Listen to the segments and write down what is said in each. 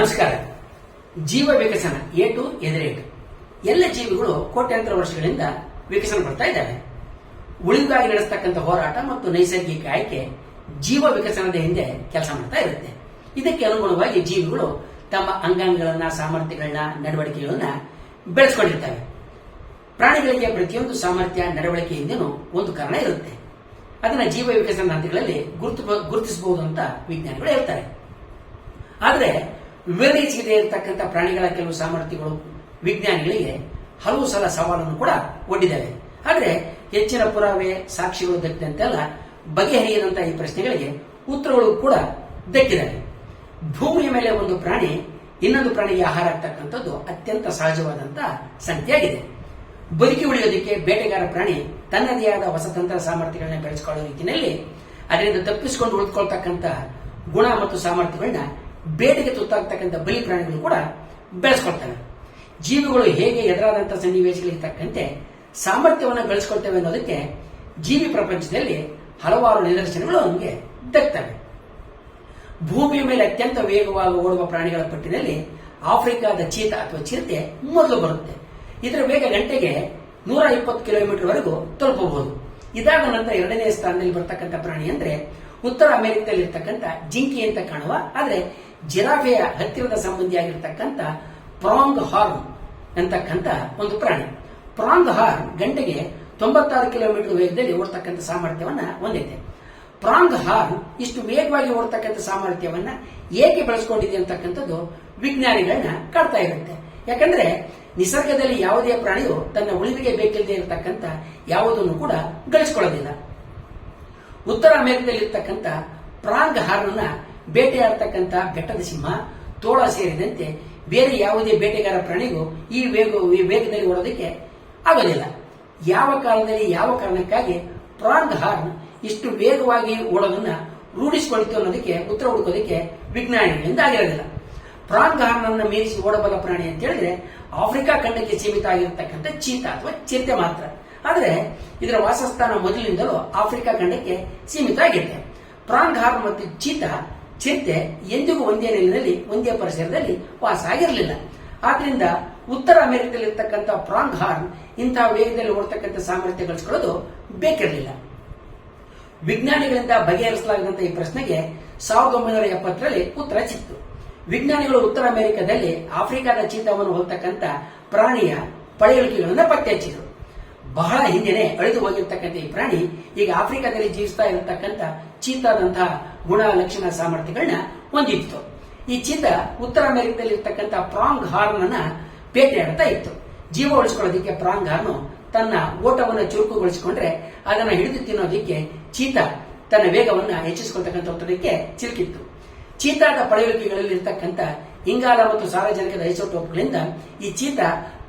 ನಮಸ್ಕಾರ. ಜೀವ ವಿಕಸನ, ಎ ಟು ಎದರೇಟ್ ಎಲ್ಲ ಜೀವಿಗಳು ಕೋಟ್ಯಾಂತರ ವರ್ಷಗಳಿಂದ ವಿಕಸನ ಬರ್ತಾ ಇದ್ದಾವೆ. ಉಳಿವಿಗಾಗಿ ನಡೆಸ್ತಕ್ಕಂಥ ಹೋರಾಟ ಮತ್ತು ನೈಸರ್ಗಿಕ ಆಯ್ಕೆ ಜೀವ ವಿಕಸನದ ಹಿಂದೆ ಕೆಲಸ ಮಾಡ್ತಾ ಇರುತ್ತೆ. ಇದಕ್ಕೆ ಅನುಗುಣವಾಗಿ ಜೀವಿಗಳು ತಮ್ಮ ಅಂಗಾಂಗಗಳನ್ನ, ಸಾಮರ್ಥ್ಯಗಳನ್ನ, ನಡವಳಿಕೆಗಳನ್ನ ಬೆಳೆಸ್ಕೊಂಡಿರ್ತವೆ ಪ್ರಾಣಿಗಳಿಗೆ ಪ್ರತಿಯೊಂದು ಸಾಮರ್ಥ್ಯ, ನಡವಳಿಕೆ ಒಂದು ಕಾರಣ ಇರುತ್ತೆ. ಅದನ್ನ ಜೀವ ವಿಕಸನ ಹಂತಗಳಲ್ಲಿ ಗುರುತು, ಗುರುತಿಸಬಹುದು ಅಂತ ವಿಜ್ಞಾನಿಗಳು ಹೇಳ್ತಾರೆ. ಆದರೆ ವಿವರಿಸದೇ ಇರತಕ್ಕಂಥ ಪ್ರಾಣಿಗಳ ಕೆಲವು ಸಾಮರ್ಥ್ಯಗಳು ವಿಜ್ಞಾನಿಗಳಿಗೆ ಹಲವು ಸಲ ಸವಾಲನ್ನು ಕೂಡ ಒಡ್ಡಿದ್ದಾವೆ. ಆದರೆ ಹೆಚ್ಚಿನ ಪುರಾವೆ ಸಾಕ್ಷಿಗಳು ದಕ್ಕಿದಂತೆಲ್ಲ ಬಗೆಹರಿಯದಂತಹ ಈ ಪ್ರಶ್ನೆಗಳಿಗೆ ಉತ್ತರಗಳು ಕೂಡ ದಕ್ಕಿದ್ದಾವೆ. ಭೂಮಿಯ ಮೇಲೆ ಒಂದು ಪ್ರಾಣಿ ಇನ್ನೊಂದು ಪ್ರಾಣಿಗೆ ಆಹಾರ ಆಗ್ತಕ್ಕಂಥದ್ದು ಅತ್ಯಂತ ಸಹಜವಾದಂತಹ ಸಂಖ್ಯೆಯಾಗಿದೆ. ಬದುಕಿ ಉಳಿಯೋದಕ್ಕೆ ಬೇಟೆಗಾರ ಪ್ರಾಣಿ ತನ್ನದೇ ಆದ ಹೊಸತಂತ್ರ ಸಾಮರ್ಥ್ಯಗಳನ್ನ ಬೆಳೆಸಿಕೊಳ್ಳೋ ರೀತಿಯಲ್ಲಿ ಅದರಿಂದ ತಪ್ಪಿಸಿಕೊಂಡು ಉಳಿದುಕೊಳ್ತಕ್ಕಂಥ ಗುಣ ಮತ್ತು ಸಾಮರ್ಥ್ಯಗಳನ್ನ ಬೇಟೆಗೆ ತುತ್ತಾಗ್ತಕ್ಕಂಥ ಬಲಿ ಪ್ರಾಣಿಗಳು ಕೂಡ ಬೆಳೆಸ್ಕೊಳ್ತವೆ. ಜೀವಿಗಳು ಹೇಗೆ ಎದುರಾದಂತಹ ಸನ್ನಿವೇಶಗಳಿಗೆ ತಕ್ಕಂತೆ ಸಾಮರ್ಥ್ಯವನ್ನು ಬೆಳೆಸ್ಕೊಳ್ತೇವೆ ಅನ್ನೋದಕ್ಕೆ ಜೀವಿ ಪ್ರಪಂಚದಲ್ಲಿ ಹಲವಾರು ನಿದರ್ಶನಗಳು ನಮಗೆ ದಕ್ತವೆ. ಭೂಮಿಯ ಮೇಲೆ ಅತ್ಯಂತ ವೇಗವಾಗಿ ಓಡುವ ಪ್ರಾಣಿಗಳ ಪಟ್ಟಿನಲ್ಲಿ ಆಫ್ರಿಕಾದ ಚೀತ ಅಥವಾ ಚಿರತೆ ಮೊದಲು ಬರುತ್ತೆ. ಇದರ ವೇಗ ಗಂಟೆಗೆ ನೂರ ಇಪ್ಪತ್ತು ಕಿಲೋಮೀಟರ್ ವರೆಗೂ ತಲುಪಬಹುದು. ಇದಾದ ನಂತರ ಎರಡನೇ ಸ್ಥಾನದಲ್ಲಿ ಬರ್ತಕ್ಕಂಥ ಪ್ರಾಣಿ ಅಂದ್ರೆ ಉತ್ತರ ಅಮೆರಿಕದಲ್ಲಿ ಇರ್ತಕ್ಕಂಥ ಜಿಂಕಿ ಅಂತ ಕಾಣುವ, ಆದ್ರೆ ಜಿರಾಫೆಯ ಹತ್ತಿರದ ಸಂಬಂಧಿಯಾಗಿರ್ತಕ್ಕಂಥ ಪ್ರಾಂಗ್ ಹಾರ್ನ್ ಅಂತಕ್ಕಂಥ ಒಂದು ಪ್ರಾಣಿ. ಪ್ರಾಂಗ್ ಹಾರ್ನ್ ಗಂಟೆಗೆ ತೊಂಬತ್ತಾರು ಕಿಲೋಮೀಟರ್ ವೇಗದಲ್ಲಿ ಓಡ್ತಕ್ಕಂಥ ಸಾಮರ್ಥ್ಯವನ್ನ ಹೊಂದಿದೆ. ಪ್ರಾಂಗ್ ಹಾರ್ನ್ ಇಷ್ಟು ವೇಗವಾಗಿ ಓಡ್ತಕ್ಕಂಥ ಸಾಮರ್ಥ್ಯವನ್ನ ಏಕೆ ಬೆಳೆಸ್ಕೊಂಡಿದೆ ಅಂತಕ್ಕಂಥದ್ದು ವಿಜ್ಞಾನಿಗಳನ್ನ ಕಾಡ್ತಾ ಇರುತ್ತೆ. ಯಾಕಂದ್ರೆ ನಿಸರ್ಗದಲ್ಲಿ ಯಾವುದೇ ಪ್ರಾಣಿಯು ತನ್ನ ಉಳಿವಿಗೆ ಬೇಕಿಲ್ಲದೆ ಇರತಕ್ಕಂಥ ಯಾವುದನ್ನು ಕೂಡ ಗಳಿಸಿಕೊಳ್ಳೋದಿಲ್ಲ. ಉತ್ತರ ಅಮೆರಿಕದಲ್ಲಿ ಇರ್ತಕ್ಕಂಥ ಪ್ರಾಂಗ್ ಹಾರ್ನ ಬೇಟೆಯಾಡ್ತಕ್ಕಂಥ ಬೆಟ್ಟದ ಸಿಂಹ ತೋಳ ಸೇರಿದಂತೆ ಬೇರೆ ಯಾವುದೇ ಬೇಟೆಗಾರ ಪ್ರಾಣಿಗೂ ಈ ವೇಗ, ಈ ವೇಗದಲ್ಲಿ ಓಡೋದಕ್ಕೆ ಆಗೋದಿಲ್ಲ. ಯಾವ ಕಾಲದಲ್ಲಿ ಯಾವ ಕಾರಣಕ್ಕಾಗಿ ಪ್ರಾಂಗ್ ಹಾರ್ನ್ ಇಷ್ಟು ವೇಗವಾಗಿ ಓಡೋದನ್ನ ರೂಢಿಸಿಕೊಳ್ತು ಅನ್ನೋದಕ್ಕೆ ಉತ್ತರ ಹುಡುಕೋದಕ್ಕೆ ವಿಜ್ಞಾನಿಗಳಿಂದ ಆಗಿರೋದಿಲ್ಲ. ಪ್ರಾಂಗ್ ಹಾರ್ನ್ ಮೀರಿಸಿ ಓಡಬಲ್ಲ ಪ್ರಾಣಿ ಅಂತ ಹೇಳಿದ್ರೆ ಆಫ್ರಿಕಾ ಖಂಡಕ್ಕೆ ಸೀಮಿತ ಆಗಿರತಕ್ಕಂಥ ಚೀತಾ ಅಥವಾ ಚಿರತೆ ಮಾತ್ರ. ಆದರೆ ಇದರ ವಾಸಸ್ಥಾನ ಮೊದಲಿನಿಂದಲೂ ಆಫ್ರಿಕಾ ಖಂಡಕ್ಕೆ ಸೀಮಿತ ಆಗಿದೆ ಪ್ರಾಂಗ್ ಹಾರ್ನ್ ಮತ್ತು ಚೀತಾ ಚಿರತೆ ಎಂದಿಗೂ ಒಂದೇ ನೆಲೆಯಲ್ಲಿ ಒಂದೇ ಪರಿಸರದಲ್ಲಿ ವಾಸ ಆಗಿರಲಿಲ್ಲ. ಆದ್ರಿಂದ ಉತ್ತರ ಅಮೆರಿಕದಲ್ಲಿರ್ತಕ್ಕಂಥ ಪ್ರಾಂಗ್ ಹಾರ್ನ್ ಇಂತಹ ವೇಗದಲ್ಲಿ ಓಡ್ತಕ್ಕಂಥ ಸಾಮರ್ಥ್ಯ ಗಳಿಸ್ಕೊಳ್ಳೋದು ಬೇಕಿರಲಿಲ್ಲ. ವಿಜ್ಞಾನಿಗಳಿಂದ ಬಗೆಹರಿಸಲಾಗಿರುವಂತಹ ಈ ಪ್ರಶ್ನೆಗೆ ಸಾವಿರದ ಒಂಬೈನೂರ ಎಪ್ಪತ್ತರಲ್ಲಿ ಉತ್ತರ ಸಿಕ್ತು ವಿಜ್ಞಾನಿಗಳು ಉತ್ತರ ಅಮೆರಿಕದಲ್ಲಿ ಆಫ್ರಿಕಾದ ಚೀತಾವನ್ನು ಹೋಲ್ತಕ್ಕಂಥ ಪ್ರಾಣಿಯ ಪಳೆಯುಳಿಕೆಗಳನ್ನು ಪತ್ತೆ ಹಚ್ಚಿದರು. ಬಹಳ ಹಿಂದೆನೆ ಅಳಿದು ಹೋಗಿರ್ತಕ್ಕಂಥ ಈ ಪ್ರಾಣಿ ಈಗ ಆಫ್ರಿಕಾದಲ್ಲಿ ಜೀವಿಸ್ತಾ ಇರತಕ್ಕಂಥ ಚೀತಾದಂತಹ ಗುಣ ಲಕ್ಷಣ ಸಾಮರ್ಥ್ಯಗಳನ್ನ ಹೊಂದಿತ್ತು. ಈ ಚೀತ ಉತ್ತರ ಅಮೆರಿಕದಲ್ಲಿ ಇರ್ತಕ್ಕಂಥ ಪ್ರಾಂಗ್ ಹಾರ್ನ್ ಅನ್ನ ಬೇಟೆಯಾಡ್ತಾ ಇತ್ತು. ಜೀವ ಉಳಿಸ್ಕೊಳ್ಳೋದಿಕ್ಕೆ ಪ್ರಾಂಗ್ ಹಾರ್ನ್ ತನ್ನ ಓಟವನ್ನು ಚುರುಕುಗೊಳಿಸಿಕೊಂಡ್ರೆ ಅದನ್ನ ಹಿಡಿದು ತಿನ್ನೋದಿಕ್ಕೆ ಚೀತ ತನ್ನ ವೇಗವನ್ನ ಹೆಚ್ಚಿಸಿಕೊಳ್ತಕ್ಕಂಥ ಒತ್ತಡಕ್ಕೆ ಚಿಲುಕಿತ್ತು ಚೀತಾದ ಪಳೆಯುಳಿಕೆಗಳಲ್ಲಿ ಇರ್ತಕ್ಕಂಥ ಇಂಗಾಲ ಮತ್ತು ಸಾರ್ವಜನಿಕದ ಐಸೋಟೋಪ್ಗಳಿಂದ ಈ ಚೀತ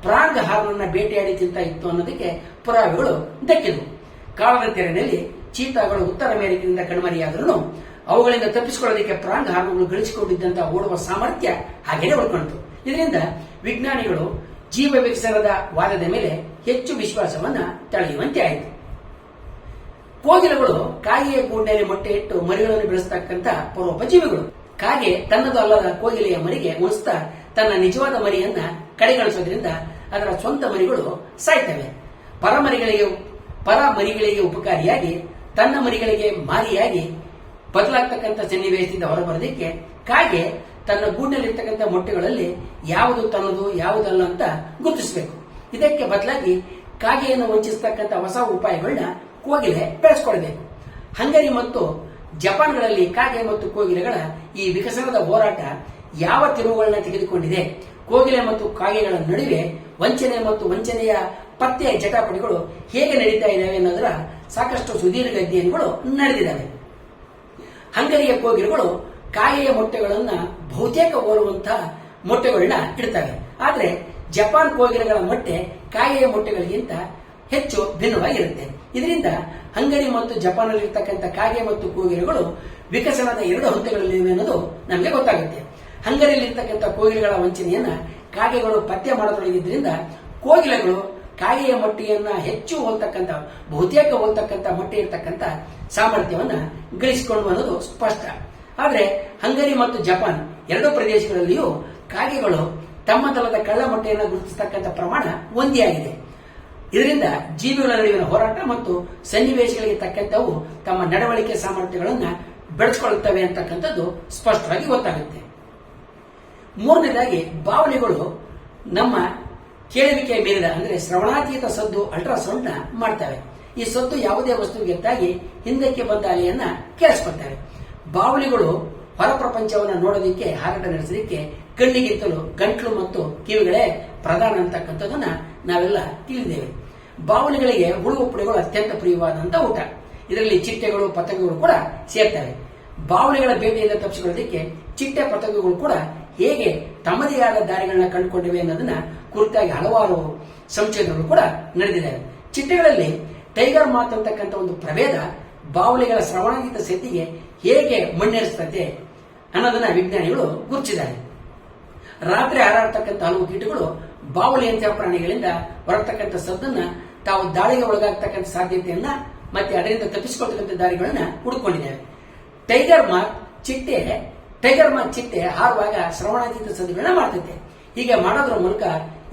ಪ್ರಾಂಗ್ ಹಾರ್ನನ್ನ ಬೇಟೆಯಾಡಿ ತಿಂತ ಇತ್ತು ಅನ್ನೋದಕ್ಕೆ ಪುರಾವೆಗಳು ದಕ್ಕಿದವು. ಕಾಲದ ತೆರೆನಲ್ಲಿ ಚೀತಾಗಳು ಉತ್ತರ ಅಮೆರಿಕದಿಂದ ಕಣ್ಮರಿಯಾದರೂ ಅವುಗಳಿಂದ ತಪ್ಪಿಸಿಕೊಳ್ಳೋದಕ್ಕೆ ಪ್ರಾಂಗ್ ಹಾರ್ನ್ಗಳು ಗಳಿಸಿಕೊಂಡಿದ್ದಂತ ಓಡುವ ಸಾಮರ್ಥ್ಯ ಹಾಗೇನೆ ಉಳ್ಕೊಂಡಿತು ಇದರಿಂದ ವಿಜ್ಞಾನಿಗಳು ಜೀವ ವಿಕಸನದ ವಾದದ ಮೇಲೆ ಹೆಚ್ಚು ವಿಶ್ವಾಸವನ್ನ ತಳೆಯುವಂತೆ ಆಯಿತು. ಕೋಗಿಲುಗಳು ಕಾಗೆಯ ಗೂಡಿನಲ್ಲಿ ಮೊಟ್ಟೆ ಇಟ್ಟು ಮರಿಗಳನ್ನು ಬೆಳೆಸತಕ್ಕಂತ ಪರೋಪಜೀವಿಗಳು ಕಾಗೆ ತನ್ನದು ಅಲ್ಲದ ಕೋಗಿಲೆಯ ಮರಿಗೆ ಉಣಿಸ್ತಾ ತನ್ನ ನಿಜವಾದ ಮರಿಯನ್ನ ಕಡೆಗಣಿಸೋದ್ರಿಂದ ಅದರ ಸ್ವಂತ ಮರಿಗಳು ಸಾಯ್ತವೆ. ಪರಮರಿಗಳಿಗೆ ಪರ ಮರಿಗಳಿಗೆ ಉಪಕಾರಿಯಾಗಿ, ತನ್ನ ಮರಿಗಳಿಗೆ ಮಾರಿಯಾಗಿ ಬದಲಾಗ್ತಕ್ಕಂಥ ಸನ್ನಿವೇಶದಿಂದ ಹೊರಬರೋದಕ್ಕೆ ಕಾಗೆ ತನ್ನ ಗೂಡಿನಲ್ಲಿರ್ತಕ್ಕಂಥ ಮೊಟ್ಟೆಗಳಲ್ಲಿ ಯಾವುದು ತನ್ನದು, ಯಾವುದಲ್ಲ ಅಂತ ಗುರುತಿಸಬೇಕು. ಇದಕ್ಕೆ ಬದಲಾಗಿ ಕಾಗೆಯನ್ನು ವಂಚಿಸತಕ್ಕಂಥ ಹೊಸ ಉಪಾಯಗಳನ್ನ ಕೋಗಿಲೆ ಬೆಳೆಸ್ಕೊಳ್ಬೇಕು. ಹಂಗರಿ ಮತ್ತು ಜಪಾನ್ಗಳಲ್ಲಿ ಕಾಗೆ ಮತ್ತು ಕೋಗಿಲೆಗಳ ಈ ವಿಕಸನದ ಹೋರಾಟ ಯಾವ ತಿರುವುಗಳನ್ನ ತೆಗೆದುಕೊಂಡಿದೆ? ಕೋಗಿಲೆ ಮತ್ತು ಕಾಗೆಗಳ ನಡುವೆ ವಂಚನೆ ಮತ್ತು ವಂಚನೆಯ ಪತ್ತೆಯ ಜಟಾಪಟಿಗಳು ಹೇಗೆ ನಡೀತಾ ಇದ್ದಾವೆ ಅನ್ನೋದರ ಸಾಕಷ್ಟು ಸುದೀರ್ಘ ಅಧ್ಯಯನಗಳು ನಡೆದಿದ್ದಾವೆ. ಹಂಗರಿಯ ಕೋಗಿಲೆಗಳು ಕಾಗೆಯ ಮೊಟ್ಟೆಗಳನ್ನು ಬಹುತೇಕ ಹೋಲುವಂತಹ ಮೊಟ್ಟೆಗಳನ್ನ ಇಡ್ತವೆ. ಆದರೆ ಜಪಾನ್ ಕೋಗಿಲೆಗಳ ಮೊಟ್ಟೆ ಕಾಗೆಯ ಮೊಟ್ಟೆಗಳಿಗಿಂತ ಹೆಚ್ಚು ಭಿನ್ನವಾಗಿರುತ್ತೆ. ಇದರಿಂದ ಹಂಗರಿ ಮತ್ತು ಜಪಾನ್ನಲ್ಲಿರ್ತಕ್ಕಂಥ ಕಾಗೆ ಮತ್ತು ಕೋಗಿಲೆಗಳು ವಿಕಸನದ ಎರಡು ಹಂತಗಳಲ್ಲಿವೆ ಅನ್ನೋದು ನಮಗೆ ಗೊತ್ತಾಗುತ್ತೆ. ಹಂಗರಿಯಲ್ಲಿ ಇರ್ತಕ್ಕಂಥ ಕೋಗಿಲೆಗಳ ವಂಚನೆಯನ್ನ ಕಾಗೆಗಳು ಪತ್ತೆ ಮಾಡತೊಡಗಿದ್ರಿಂದ ಕೋಗಿಲೆಗಳು ಕಾಗೆಯ ಮೊಟ್ಟೆಯನ್ನ ಹೆಚ್ಚು ಹೋಲ್ತಕ್ಕಂಥ, ಬಹುತೇಕ ಹೋಲ್ತಕ್ಕಂಥ ಮೊಟ್ಟೆ ಇರ್ತಕ್ಕಂಥ ಸಾಮರ್ಥ್ಯವನ್ನ ಗಳಿಸಿಕೊಂಡು ಅನ್ನೋದು ಸ್ಪಷ್ಟ. ಆದರೆ ಹಂಗರಿ ಮತ್ತು ಜಪಾನ್ ಎರಡೂ ಪ್ರದೇಶಗಳಲ್ಲಿಯೂ ಕಾಗೆಗಳು ತಮ್ಮ ದಲದ ಕಳ್ಳ ಮೊಟ್ಟೆಯನ್ನು ಗುರುತಿಸತಕ್ಕಂಥ ಪ್ರಮಾಣ ಒಂದೇ ಆಗಿದೆ. ಇದರಿಂದ ಜೀವಿಗಳ ನಡುವಿನ ಹೋರಾಟ ಮತ್ತು ಸನ್ನಿವೇಶಗಳಿಗೆ ತಕ್ಕಂಥವು ತಮ್ಮ ನಡವಳಿಕೆ ಸಾಮರ್ಥ್ಯಗಳನ್ನು ಬೆಳೆಸಿಕೊಳ್ಳುತ್ತವೆ ಅಂತಕ್ಕಂಥದ್ದು ಸ್ಪಷ್ಟವಾಗಿ ಗೊತ್ತಾಗುತ್ತೆ. ಮೂರನೇದಾಗಿ ಭಾವನೆಗಳು ನಮ್ಮ ಕೇಳುವಿಕೆ ಮೀರಿದ ಅಂದರೆ ಶ್ರವಣಾತೀತ ಸದ್ದು ಅಲ್ಟ್ರಾಸೌಂಡ್ ಮಾಡ್ತವೆ. ಈ ಸದ್ದು ಯಾವುದೇ ವಸ್ತುವಿಗೆ ತಾಗಿ ಹಿಂದಕ್ಕೆ ಬಂದ ಅಲೆಯನ್ನ ಕೇಳಿಸ್ಕೊಳ್ತವೆ. ಬಾವಲಿಗಳು ಹೊರ ಪ್ರಪಂಚವನ್ನು ನೋಡೋದಕ್ಕೆ, ಹಾರಾಟ ನಡೆಸಲಿಕ್ಕೆ ಕಣ್ಣಿಗಿಂತಲೂ ಗಂಟ್ಲು ಮತ್ತು ಕಿವಿಗಳೇ ಪ್ರಧಾನ ಅಂತಕ್ಕಂಥದ್ದನ್ನ ನಾವೆಲ್ಲ ತಿಳಿದೇವೆ. ಬಾವಲಿಗಳಿಗೆ ಹುಳು ಉಪ್ಪುಡಿಗಳು ಅತ್ಯಂತ ಪ್ರಿಯವಾದಂತ ಊಟ. ಇದರಲ್ಲಿ ಚಿಟ್ಟೆಗಳು, ಪತಂಗಗಳು ಕೂಡ ಸೇರ್ತವೆ. ಬಾವಲಿಗಳ ಬೇಟೆಯಿಂದ ತಪ್ಪಿಸಿಕೊಳ್ಳೋದಕ್ಕೆ ಚಿಟ್ಟೆ, ಪತಂಗಗಳು ಕೂಡ ಹೇಗೆ ತಮ್ಮದೇ ಆದ ದಾರಿಗಳನ್ನ ಕಂಡುಕೊಂಡಿವೆ ಅನ್ನೋದನ್ನ ಕುರಿತಾಗಿ ಹಲವಾರು ಸಂಶೋಧನೆಗಳು ಕೂಡ ನಡೆದಿದ್ದಾವೆ. ಚಿಟ್ಟೆಗಳಲ್ಲಿ ಟೈಗರ್ ಮಾತ್ ಅಂತಕ್ಕಂಥ ಒಂದು ಪ್ರಭೇದ ಬಾವಲಿಗಳ ಶ್ರವಣಗೀತ ಸ್ಥಿತಿಗೆ ಹೇಗೆ ಮಣ್ಣೇರಿಸ್ತದೆ ಅನ್ನೋದನ್ನ ವಿಜ್ಞಾನಿಗಳು ಗುರುತಿಸಿದ್ದಾರೆ. ರಾತ್ರಿ ಹಾರಾಡ್ತಕ್ಕಂಥ ಹಲವು ಕೀಟಗಳು ಬಾವಲಿಯಂತಹ ಪ್ರಾಣಿಗಳಿಂದ ಹೊರತಕ್ಕಂಥ ಸದ್ದನ್ನ ತಾವು ದಾಳಿಗೆ ಒಳಗಾಗ್ತಕ್ಕಂಥ ಸಾಧ್ಯತೆಯನ್ನ ಮತ್ತೆ ಅದರಿಂದ ತಪ್ಪಿಸಿಕೊಳ್ತಕ್ಕಂಥ ದಾರಿಗಳನ್ನ ಹುಡುಕೊಂಡಿದ್ದಾರೆ ಟೈಗರ್ ಮಾರ್ಕ್ ಚಿಟ್ಟೆ ಟೈಗರ್ ಮಾ ಚಿಟ್ಟೆ ಹಾರುವಾಗ ಶ್ರವಣಾತೀತ ಸದ್ದುಗಳನ್ನ ಮಾಡ್ತೈತೆ ಹೀಗೆ ಮಾಡೋದ್ರ ಮೂಲಕ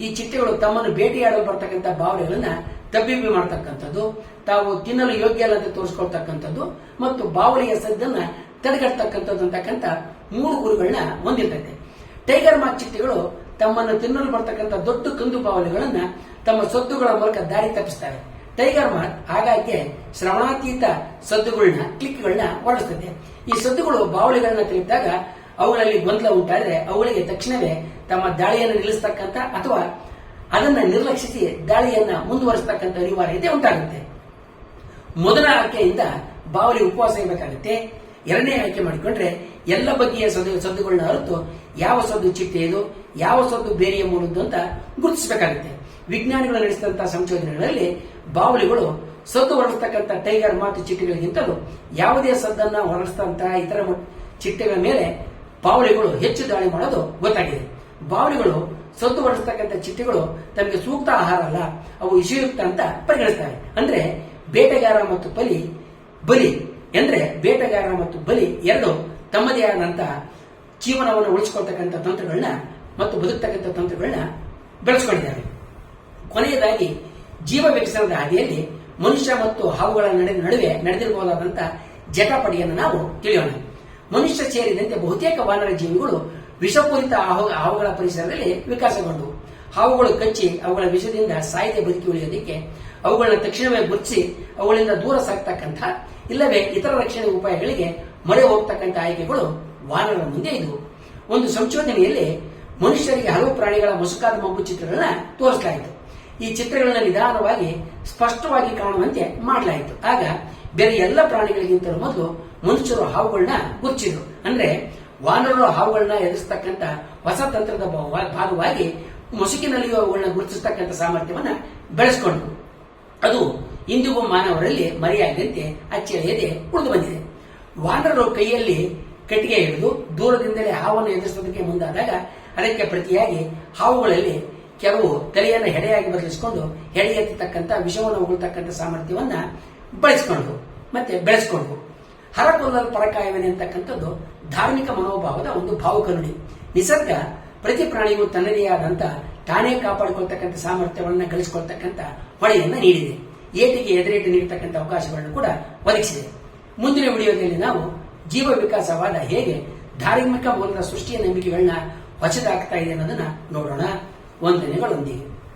ಈ ಚಿಟ್ಟೆಗಳು ತಮ್ಮನ್ನು ಬೇಟೆಯಾಡಲು ಬರ್ತಕ್ಕಂಥ ಭಾವನೆಗಳನ್ನ ತಬ್ಬಿಬ್ಬಿ ಮಾಡ್ತಕ್ಕಂಥದ್ದು, ತಾವು ತಿನ್ನಲು ಯೋಗ್ಯ ಅಲ್ಲ ಅಂತ ತೋರಿಸ್ಕೊಳ್ತಕ್ಕಂಥದ್ದು, ಮತ್ತು ಬಾವಲಿಯ ಸದ್ದನ್ನ ತಡೆಗಟ್ಟತಕ್ಕಂಥದ್ದು ಅಂತಕ್ಕಂಥ ಮೂರು ಗುರುಗಳನ್ನ ಹೊಂದಿರ್ತೈತೆ. ಟೈಗರ್ ಮಾ ಚಿಟ್ಟೆಗಳು ತಮ್ಮನ್ನು ತಿನ್ನಲು ಬರ್ತಕ್ಕಂಥ ದೊಡ್ಡ ಕಂದು ಬಾವಲಿಗಳನ್ನ ತಮ್ಮ ಸದ್ದುಗಳ ಮೂಲಕ ದಾರಿ ತಪ್ಪಿಸ್ತಾರೆ. ಟೈಗರ್ ಮಾತ್ ಹಾಗಾಗಿ ಶ್ರವಣಾತೀತ ಸದ್ದುಗಳನ್ನ ಕ್ಲಿಕ್ಗಳನ್ನ ಹೊರಡಿಸ್ತದೆ ಈ ಸದ್ದುಗಳು ಬಾವಳಿಗಳನ್ನ ತಿಳಿದಾಗ ಅವುಗಳಲ್ಲಿ ಗೊಂದಲ ಉಂಟಾದರೆ ಅವುಗಳಿಗೆ ತಕ್ಷಣವೇ ತಮ್ಮ ದಾಳಿಯನ್ನು ನಿಲ್ಲಿಸ್ತಕ್ಕಂಥ ಅಥವಾ ಅದನ್ನ ನಿರ್ಲಕ್ಷಿಸಿ ದಾಳಿಯನ್ನ ಮುಂದುವರಿಸತಕ್ಕಂಥ ಅನಿವಾರ್ಯತೆ ಉಂಟಾಗುತ್ತೆ. ಮೊದಲ ಆಯ್ಕೆಯಿಂದ ಬಾವಲಿ ಉಪವಾಸ ಇರಬೇಕಾಗುತ್ತೆ. ಎರಡನೇ ಆಯ್ಕೆ ಮಾಡಿಕೊಂಡ್ರೆ ಎಲ್ಲ ಬಗೆಯ ಸದ್ದು ಸದ್ದುಗಳನ್ನ ಅರಿತು ಯಾವ ಸದ್ದು ಚಿಟ್ಟೆಯದು ಯಾವ ಸದ್ದು ಬೇರೆಯ ಮೂಲದ್ದು ಅಂತ ಗುರುತಿಸಬೇಕಾಗುತ್ತೆ. ವಿಜ್ಞಾನಿಗಳು ನಡೆಸಿದಂತಹ ಸಂಶೋಧನೆಗಳಲ್ಲಿ ಬಾವಲಿಗಳು ಸದ್ದು ಹೊರಡಿಸ್ತಕ್ಕಂಥ ಟೈಗರ್ ಮಾತು ಚಿಟ್ಟೆಗಳಿಗಿಂತಲೂ ಯಾವುದೇ ಸದ್ದನ್ನ ಹೊರಡಿಸಿದಂತಹ ಇತರ ಚಿಟ್ಟೆಗಳ ಮೇಲೆ ಬಾವಲಿಗಳು ಹೆಚ್ಚು ದಾಳಿ ಮಾಡೋದು ಗೊತ್ತಾಗಿದೆ. ಬಾವಲಿಗಳು ಸದ್ದು ಹೊರಡಿಸ್ತಕ್ಕಂಥ ಚಿಟ್ಟೆಗಳು ತಮಗೆ ಸೂಕ್ತ ಆಹಾರ ಅಲ್ಲ, ಅವು ವಿಷಯುಕ್ತ ಅಂತ ಪರಿಗಣಿಸ್ತವೆ ಅಂದ್ರೆ ಬೇಟೆಗಾರ ಮತ್ತು ಬಲಿ ಬಲಿ ಎಂದ್ರೆ ಬೇಟೆಗಾರ ಮತ್ತು ಬಲಿ ಎರಡು ತಮ್ಮದೇ ಆದಂತಹ ಜೀವನವನ್ನು ಉಳಿಸಿಕೊಳ್ತಕ್ಕಂಥ ತಂತ್ರಗಳನ್ನ ಮತ್ತು ಬದುಕ್ತಕ್ಕಂಥ ತಂತ್ರಗಳನ್ನ ಬೆಳೆಸ್ಕೊಂಡಿದ್ದಾರೆ. ಕೊನೆಯದಾಗಿ ಜೀವ ವಿಕಸನದ ಹಾದಿಯಲ್ಲಿ ಮನುಷ್ಯ ಮತ್ತು ಹಾವುಗಳ ನಡೆ- ನಡುವೆ ನಡೆದಿರಬಹುದಾದಂತಹ ಜಟಾಪಟಿಯನ್ನು ನಾವು ತಿಳಿಯೋಣ. ಮನುಷ್ಯ ಸೇರಿದಂತೆ ಬಹುತೇಕ ವಾನರ ಜೀವಿಗಳು ವಿಷಪೂರಿತ ಹಾವು- ಹಾವುಗಳ ಪರಿಸರದಲ್ಲಿ ವಿಕಾಸಗೊಂಡವು ಹಾವುಗಳು ಕಚ್ಚಿ ಅವುಗಳ ವಿಷದಿಂದ ಸಾಯದೆ ಬದುಕಿ ಉಳಿಯೋದಕ್ಕೆ ಅವುಗಳನ್ನ ತಕ್ಷಣವೇ ಗುರುತಿಸಿ ಅವುಗಳಿಂದ ದೂರ ಸಾಕ್ತಕ್ಕಂಥ ಇಲ್ಲವೇ ಇತರ ರಕ್ಷಣೆ ಉಪಾಯಗಳಿಗೆ ಮೊರೆ ಹೋಗ್ತಕ್ಕಂಥ ಆಯ್ಕೆಗಳು ವಾನರ ಮುಂದೆ ಇದು ಒಂದು ಸಂಶೋಧನೆಯಲ್ಲಿ ಮನುಷ್ಯರಿಗೆ ಹಲವು ಪ್ರಾಣಿಗಳ ಮಸುಕಾದ ಮಬ್ಬು ಚಿತ್ರಗಳನ್ನ ತೋರಿಸಲಾಯಿತು ಈ ಚಿತ್ರಗಳನ್ನ ನಿಧಾನವಾಗಿ, ಸ್ಪಷ್ಟವಾಗಿ ಕಾಣುವಂತೆ ಮಾಡಲಾಯಿತು. ಆಗ ಬೇರೆ ಎಲ್ಲ ಪ್ರಾಣಿಗಳಿಗಿಂತಲೂ ಮೊದಲು ಮನುಷ್ಯರು ಹಾವುಗಳನ್ನ ಹುಚ್ಚಿದ್ರು ಅಂದ್ರೆ ವಾನರರು ಹಾವುಗಳನ್ನ ಎದುರಿಸತಕ್ಕಂತ ಹೊಸ ತಂತ್ರದ ಭಾಗವಾಗಿ ಮುಸುಕಿನಲ್ಲಿಯೂ ಅವುಗಳನ್ನ ಗುರುತಿಸ್ತಕ್ಕಂಥ ಸಾಮರ್ಥ್ಯವನ್ನು ಬೆಳೆಸ್ಕೊಂಡ್ರು. ಅದು ಇಂದಿಗೂ ಮಾನವರಲ್ಲಿ ಮರೆಯಾಗದಂತೆ ಅಚ್ಚಳಿಯದೆ ಉಳಿದು ಬಂದಿದೆ. ವಾನರರು ಕೈಯಲ್ಲಿ ಕಟ್ಟಿಗೆ ಹಿಡಿದು ದೂರದಿಂದಲೇ ಹಾವನ್ನು ಎದುರಿಸೋದಕ್ಕೆ ಮುಂದಾದಾಗ ಅದಕ್ಕೆ ಪ್ರತಿಯಾಗಿ ಹಾವುಗಳಲ್ಲಿ ಕೆಲವು ತಲೆಯನ್ನು ಹೆಡೆಯಾಗಿ ಬದಲಿಸಿಕೊಂಡು ಹೆಡೆ ಎತ್ತತಕ್ಕಂಥ, ವಿಷವನ್ನು ಉಗುಳ್ತಕ್ಕಂಥ ಸಾಮರ್ಥ್ಯವನ್ನ ಬಳಸಿಕೊಂಡು ಮತ್ತೆ ಬೆಳೆಸ್ಕೊಂಡು ಹರಕೊಲ್ಲಲು ಪರಕಾಯವೇನೆ ಅಂತಕ್ಕಂಥದ್ದು ಧಾರ್ಮಿಕ ಮನೋಭಾವದ ಒಂದು ಭಾವಕರುಣಿ ನಿಸರ್ಗ ಪ್ರತಿ ಪ್ರಾಣಿಗೂ ತನ್ನದೇ ಆದಂತ ತಾನೇ ಕಾಪಾಡಿಕೊಳ್ತಕ್ಕಂಥ ಸಾಮರ್ಥ್ಯಗಳನ್ನ ಗಳಿಸಿಕೊಳ್ತಕ್ಕಂಥ ಹೊಳೆಯನ್ನ ನೀಡಿದೆ. ಏಟಿಗೆ ಎದುರೇಟು ನೀಡತಕ್ಕಂಥ ಅವಕಾಶಗಳನ್ನು ಕೂಡ ಒದಗಿಸಿದೆ. ಮುಂದಿನ ವಿಡಿಯೋದಲ್ಲಿ ನಾವು ಜೀವ ವಿಕಾಸವಾದ ಹೇಗೆ ಧಾರ್ಮಿಕ ಮೂಲದ ಸೃಷ್ಟಿಯ ನಂಬಿಕೆಗಳನ್ನ ಹೊಸದಾಗ್ತಾ ಇದೆ ಅನ್ನೋದನ್ನ ನೋಡೋಣ. ವಂದನೆಗಳೊಂದಿಗೆ